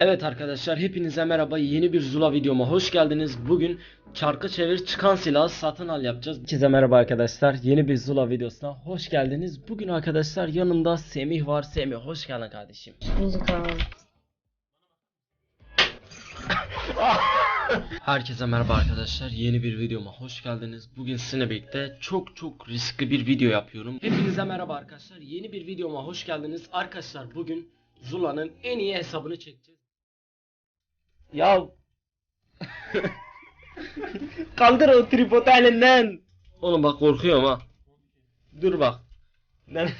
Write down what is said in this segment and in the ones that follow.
Evet arkadaşlar hepinize merhaba yeni bir Zula videoma hoş geldiniz. Bugün çarkı çevir çıkan silahı satın al yapacağız. Herkese merhaba arkadaşlar yeni bir Zula videosuna hoş geldiniz. Bugün arkadaşlar yanımda Semih var. Semih hoş geldin kardeşim. Müzik abi. Herkese merhaba arkadaşlar yeni bir videoma hoş geldiniz. Bugün sizinle birlikte çok çok riskli bir video yapıyorum. Hepinize merhaba arkadaşlar yeni bir videoma hoş geldiniz. Arkadaşlar bugün Zula'nın en iyi hesabını çekeceğiz. Ya Kaldır o tripodu elinden. Oğlum bak korkuyorum ha. Dur bak. Ben...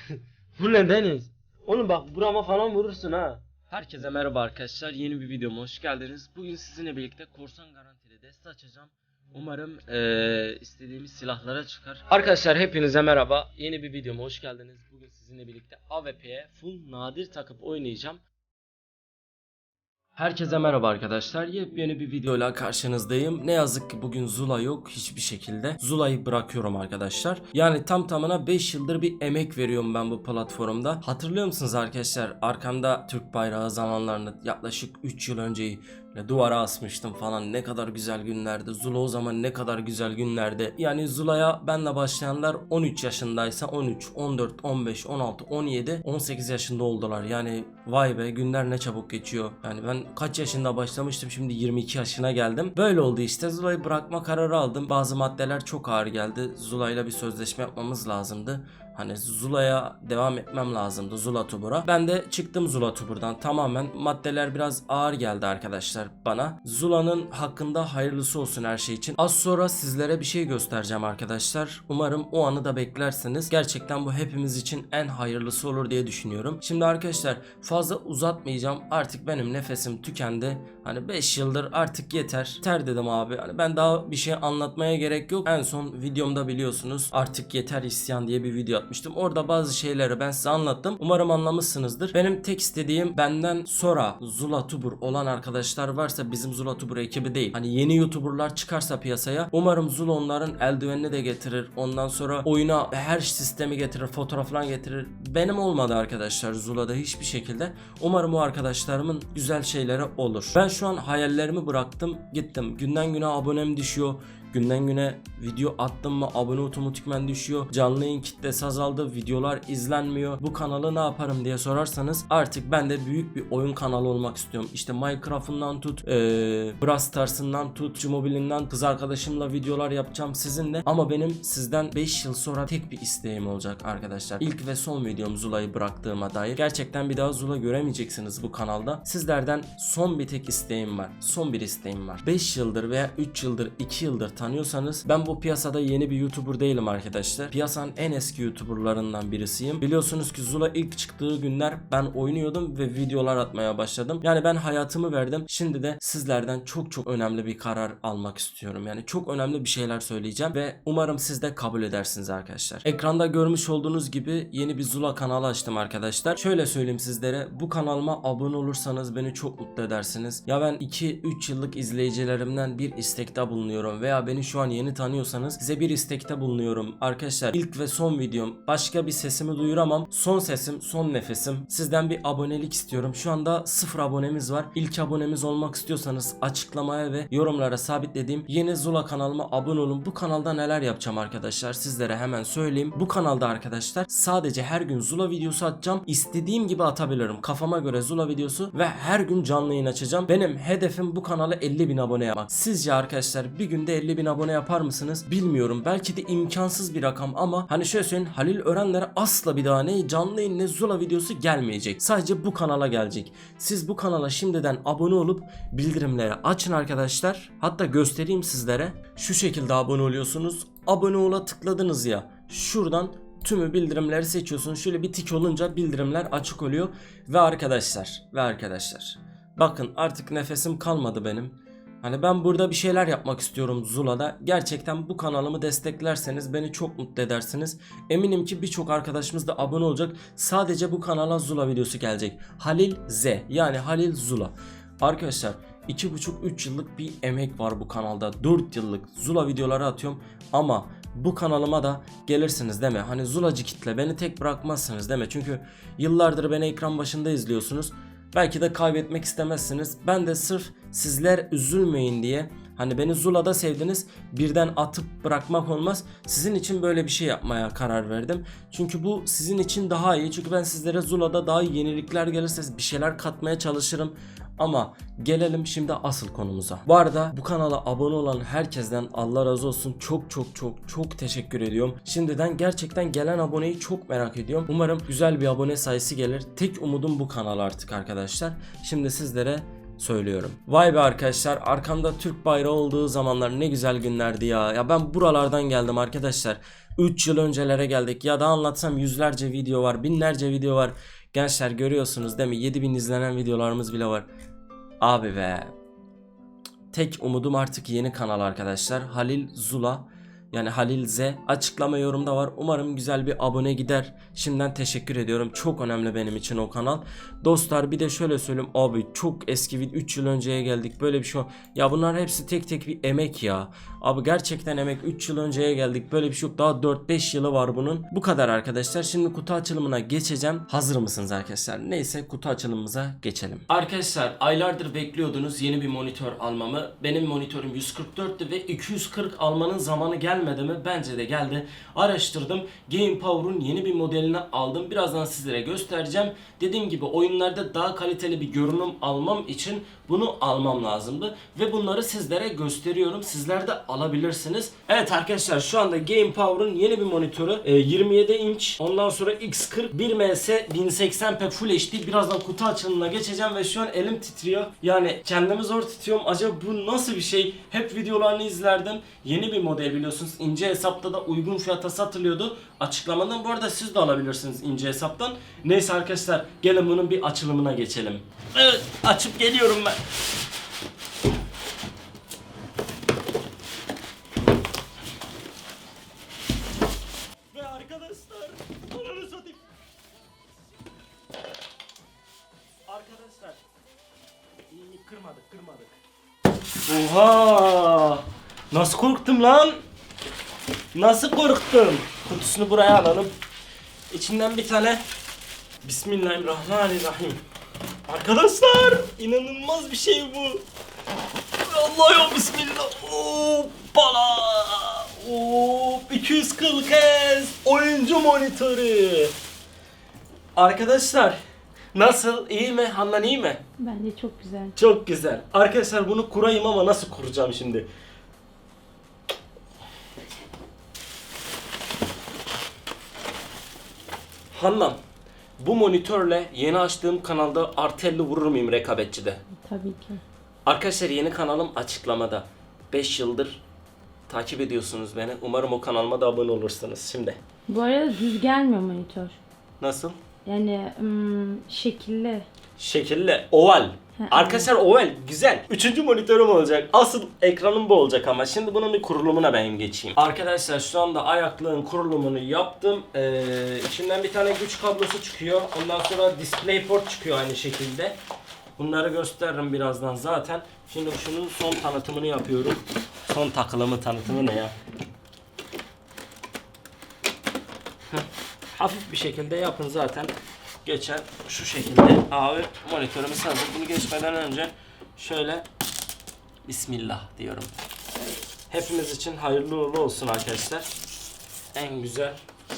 Bu ne Deniz? Oğlum bak burama falan vurursun ha. Herkese merhaba arkadaşlar. Yeni bir videoma hoş geldiniz. Bugün sizinle birlikte korsan garantili deste açacağım. Umarım eee, istediğimiz silahlara çıkar. Arkadaşlar hepinize merhaba. Yeni bir videoma hoş geldiniz. Bugün sizinle birlikte AWP'ye full nadir takıp oynayacağım. Herkese merhaba arkadaşlar. Yepyeni bir videoyla karşınızdayım. Ne yazık ki bugün Zula yok hiçbir şekilde. Zula'yı bırakıyorum arkadaşlar. Yani tam tamına 5 yıldır bir emek veriyorum ben bu platformda. Hatırlıyor musunuz arkadaşlar? Arkamda Türk bayrağı zamanlarını yaklaşık 3 yıl önceyi böyle duvara asmıştım falan. Ne kadar güzel günlerdi. Zula o zaman ne kadar güzel günlerdi. Yani Zula'ya benle başlayanlar 13 yaşındaysa 13, 14, 15, 16, 17, 18 yaşında oldular. Yani vay be günler ne çabuk geçiyor. Yani ben kaç yaşında başlamıştım şimdi 22 yaşına geldim. Böyle oldu işte Zula'yı bırakma kararı aldım. Bazı maddeler çok ağır geldi. Zula'yla bir sözleşme yapmamız lazımdı. Hani Zula'ya devam etmem lazımdı Zula Tubur'a. Ben de çıktım Zula Tubur'dan tamamen. Maddeler biraz ağır geldi arkadaşlar bana. Zula'nın hakkında hayırlısı olsun her şey için. Az sonra sizlere bir şey göstereceğim arkadaşlar. Umarım o anı da beklersiniz. Gerçekten bu hepimiz için en hayırlısı olur diye düşünüyorum. Şimdi arkadaşlar fazla uzatmayacağım. Artık benim nefesim tükendi. Hani 5 yıldır artık yeter. Ter dedim abi. Hani ben daha bir şey anlatmaya gerek yok. En son videomda biliyorsunuz artık yeter isyan diye bir video atmıştım. Orada bazı şeyleri ben size anlattım. Umarım anlamışsınızdır. Benim tek istediğim benden sonra Zula Tubur olan arkadaşlar varsa bizim Zula Tubur ekibi değil. Hani yeni YouTuber'lar çıkarsa piyasaya umarım Zula onların eldivenini de getirir. Ondan sonra oyuna her sistemi getirir, fotoğraflar getirir. Benim olmadı arkadaşlar Zula'da hiçbir şekilde. Umarım o arkadaşlarımın güzel şeyleri olur. Ben şu an hayallerimi bıraktım, gittim. Günden güne abonem düşüyor. Günden güne video attım mı abone otomatikmen düşüyor. Canlı yayın kitlesi azaldı. Videolar izlenmiyor. Bu kanalı ne yaparım diye sorarsanız artık ben de büyük bir oyun kanalı olmak istiyorum. İşte Minecraft'ından tut, ee, Brawl Stars'ından tut, Mobile'inden kız arkadaşımla videolar yapacağım sizinle. Ama benim sizden 5 yıl sonra tek bir isteğim olacak arkadaşlar. İlk ve son videom Zula'yı bıraktığıma dair. Gerçekten bir daha Zula göremeyeceksiniz bu kanalda. Sizlerden son bir tek isteğim var. Son bir isteğim var. 5 yıldır veya 3 yıldır, 2 yıldır tanıyorsanız ben bu piyasada yeni bir YouTuber değilim arkadaşlar. Piyasanın en eski YouTuber'larından birisiyim. Biliyorsunuz ki Zula ilk çıktığı günler ben oynuyordum ve videolar atmaya başladım. Yani ben hayatımı verdim. Şimdi de sizlerden çok çok önemli bir karar almak istiyorum. Yani çok önemli bir şeyler söyleyeceğim ve umarım siz de kabul edersiniz arkadaşlar. Ekranda görmüş olduğunuz gibi yeni bir Zula kanalı açtım arkadaşlar. Şöyle söyleyeyim sizlere. Bu kanalıma abone olursanız beni çok mutlu edersiniz. Ya ben 2-3 yıllık izleyicilerimden bir istekte bulunuyorum veya beni şu an yeni tanıyorsanız size bir istekte bulunuyorum. Arkadaşlar ilk ve son videom. Başka bir sesimi duyuramam. Son sesim, son nefesim. Sizden bir abonelik istiyorum. Şu anda sıfır abonemiz var. İlk abonemiz olmak istiyorsanız açıklamaya ve yorumlara sabitlediğim yeni Zula kanalıma abone olun. Bu kanalda neler yapacağım arkadaşlar sizlere hemen söyleyeyim. Bu kanalda arkadaşlar sadece her gün Zula videosu atacağım. İstediğim gibi atabilirim. Kafama göre Zula videosu ve her gün canlı yayın açacağım. Benim hedefim bu kanala 50 bin abone yapmak. Sizce arkadaşlar bir günde 50 bin abone yapar mısınız? Bilmiyorum. Belki de imkansız bir rakam ama hani şöyle söyleyeyim Halil Örenlere asla bir daha ne canlı yayın ne Zula videosu gelmeyecek. Sadece bu kanala gelecek. Siz bu kanala şimdiden abone olup bildirimleri açın arkadaşlar. Hatta göstereyim sizlere. Şu şekilde abone oluyorsunuz. Abone ola tıkladınız ya. Şuradan tümü bildirimleri seçiyorsunuz. Şöyle bir tik olunca bildirimler açık oluyor. Ve arkadaşlar ve arkadaşlar. Bakın artık nefesim kalmadı benim. Hani ben burada bir şeyler yapmak istiyorum Zula'da. Gerçekten bu kanalımı desteklerseniz beni çok mutlu edersiniz. Eminim ki birçok arkadaşımız da abone olacak. Sadece bu kanala Zula videosu gelecek. Halil Z yani Halil Zula. Arkadaşlar 2,5-3 yıllık bir emek var bu kanalda. 4 yıllık Zula videoları atıyorum ama bu kanalıma da gelirsiniz deme. Hani Zulacı kitle beni tek bırakmazsınız deme. Çünkü yıllardır beni ekran başında izliyorsunuz. Belki de kaybetmek istemezsiniz. Ben de sırf sizler üzülmeyin diye hani beni Zula'da sevdiniz birden atıp bırakmak olmaz. Sizin için böyle bir şey yapmaya karar verdim. Çünkü bu sizin için daha iyi. Çünkü ben sizlere Zula'da daha yenilikler gelirse bir şeyler katmaya çalışırım. Ama gelelim şimdi asıl konumuza. Bu arada bu kanala abone olan herkesten Allah razı olsun çok çok çok çok teşekkür ediyorum. Şimdiden gerçekten gelen aboneyi çok merak ediyorum. Umarım güzel bir abone sayısı gelir. Tek umudum bu kanal artık arkadaşlar. Şimdi sizlere söylüyorum. Vay be arkadaşlar arkamda Türk bayrağı olduğu zamanlar ne güzel günlerdi ya. Ya ben buralardan geldim arkadaşlar. 3 yıl öncelere geldik. Ya da anlatsam yüzlerce video var, binlerce video var. Gençler görüyorsunuz değil mi? 7000 izlenen videolarımız bile var. Abi be. Tek umudum artık yeni kanal arkadaşlar. Halil Zula. Yani Halil Z. Açıklama yorumda var. Umarım güzel bir abone gider. Şimdiden teşekkür ediyorum. Çok önemli benim için o kanal. Dostlar bir de şöyle söyleyeyim. Abi çok eski bir 3 yıl önceye geldik. Böyle bir şey. Ya bunlar hepsi tek tek bir emek ya. Abi gerçekten emek 3 yıl önceye geldik. Böyle bir şey yok. Daha 4-5 yılı var bunun. Bu kadar arkadaşlar. Şimdi kutu açılımına geçeceğim. Hazır mısınız arkadaşlar? Neyse kutu açılımımıza geçelim. Arkadaşlar aylardır bekliyordunuz yeni bir monitör almamı. Benim monitörüm 144'tü ve 240 almanın zamanı gelmedi mi? Bence de geldi. Araştırdım. Game Power'un yeni bir modelini aldım. Birazdan sizlere göstereceğim. Dediğim gibi oyunlarda daha kaliteli bir görünüm almam için bunu almam lazımdı. Ve bunları sizlere gösteriyorum. Sizler de alabilirsiniz. Evet arkadaşlar şu anda Game Power'ın yeni bir monitörü. e, 27 inç. Ondan sonra X40 1ms 1080p Full HD. Birazdan kutu açılımına geçeceğim ve şu an elim titriyor. Yani kendimi zor tutuyorum. Acaba bu nasıl bir şey? Hep videolarını izlerdim. Yeni bir model biliyorsunuz. İnce hesapta da uygun fiyata satılıyordu. Açıklamadan bu arada siz de alabilirsiniz ince hesaptan. Neyse arkadaşlar gelin bunun bir açılımına geçelim. Evet açıp geliyorum ben. Arkadaşlar kırmadık kırmadık. Oha! Nasıl korktum lan? Nasıl korktum? Kutusunu buraya alalım. İçinden bir tane Bismillahirrahmanirrahim. Arkadaşlar inanılmaz bir şey bu. Allah ya bismillah. Hoppala. Hop 240 Hz oyuncu monitörü. Arkadaşlar nasıl iyi mi? Handan iyi mi? Bence çok güzel. Çok güzel. Arkadaşlar bunu kurayım ama nasıl kuracağım şimdi? Handan, bu monitörle yeni açtığım kanalda 50 vurur muyum rekabetçide? Tabii ki. Arkadaşlar yeni kanalım açıklamada. 5 yıldır takip ediyorsunuz beni. Umarım o kanalıma da abone olursunuz şimdi. Bu arada düz gelmiyor monitör. Nasıl? Yani hmm, şekilli. Şekilli, oval. Arkadaşlar oval güzel. Üçüncü monitörüm olacak. Asıl ekranım bu olacak ama şimdi bunun bir kurulumuna ben geçeyim. Arkadaşlar şu anda ayaklığın kurulumunu yaptım. Ee, içinden bir tane güç kablosu çıkıyor. Ondan sonra DisplayPort çıkıyor aynı şekilde. Bunları gösteririm birazdan zaten. Şimdi şunun son tanıtımını yapıyorum. Son takılımı tanıtımı ne ya? Hafif bir şekilde yapın zaten. Geçer şu şekilde. Abi monitörümüz hazır. Bunu geçmeden önce şöyle Bismillah diyorum. Hepimiz için hayırlı uğurlu olsun arkadaşlar. En güzel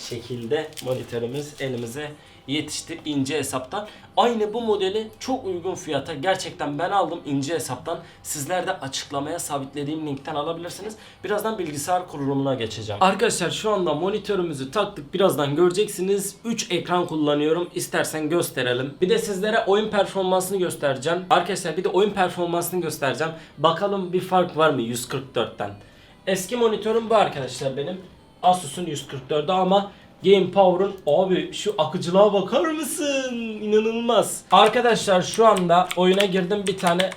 şekilde monitörümüz elimize yetişti ince hesaptan. Aynı bu modeli çok uygun fiyata gerçekten ben aldım ince hesaptan. Sizler de açıklamaya sabitlediğim linkten alabilirsiniz. Birazdan bilgisayar kurulumuna geçeceğim. Arkadaşlar şu anda monitörümüzü taktık. Birazdan göreceksiniz. 3 ekran kullanıyorum. İstersen gösterelim. Bir de sizlere oyun performansını göstereceğim. Arkadaşlar bir de oyun performansını göstereceğim. Bakalım bir fark var mı 144'ten. Eski monitörüm bu arkadaşlar benim. Asus'un 144'ü ama Game Power'un abi şu akıcılığa bakar mısın? İnanılmaz. Arkadaşlar şu anda oyuna girdim bir tane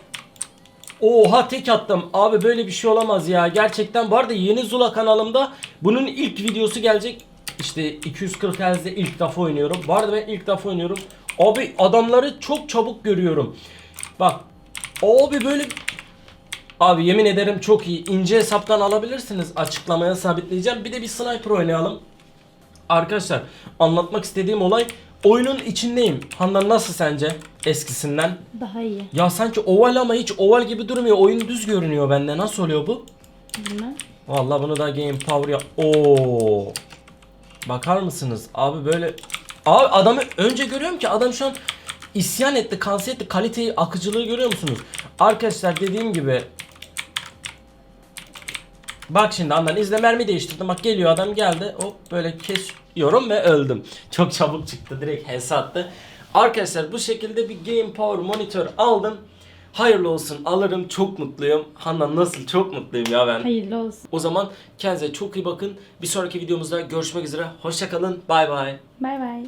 Oha tek attım. Abi böyle bir şey olamaz ya. Gerçekten bu arada yeni Zula kanalımda bunun ilk videosu gelecek. İşte 240 Hz'de ilk defa oynuyorum. Bu arada ben ilk defa oynuyorum. Abi adamları çok çabuk görüyorum. Bak. Abi böyle Abi yemin ederim çok iyi. İnce hesaptan alabilirsiniz. Açıklamaya sabitleyeceğim. Bir de bir sniper oynayalım. Arkadaşlar anlatmak istediğim olay oyunun içindeyim. Handan nasıl sence eskisinden? Daha iyi. Ya sanki oval ama hiç oval gibi durmuyor. Oyun düz görünüyor bende. Nasıl oluyor bu? Bilmem. Vallahi bunu da Game Power ya. Oo. Bakar mısınız? Abi böyle Abi adamı önce görüyorum ki adam şu an isyan etti, kanser etti. Kaliteyi, akıcılığı görüyor musunuz? Arkadaşlar dediğim gibi Bak şimdi andan izle mermi değiştirdim. Bak geliyor adam geldi. Hop böyle kesiyorum ve öldüm. Çok çabuk çıktı. Direkt HS attı. Arkadaşlar bu şekilde bir Game Power monitör aldım. Hayırlı olsun alırım çok mutluyum. Handan nasıl çok mutluyum ya ben. Hayırlı olsun. O zaman kendinize çok iyi bakın. Bir sonraki videomuzda görüşmek üzere. Hoşçakalın. Bay bay. Bay bay.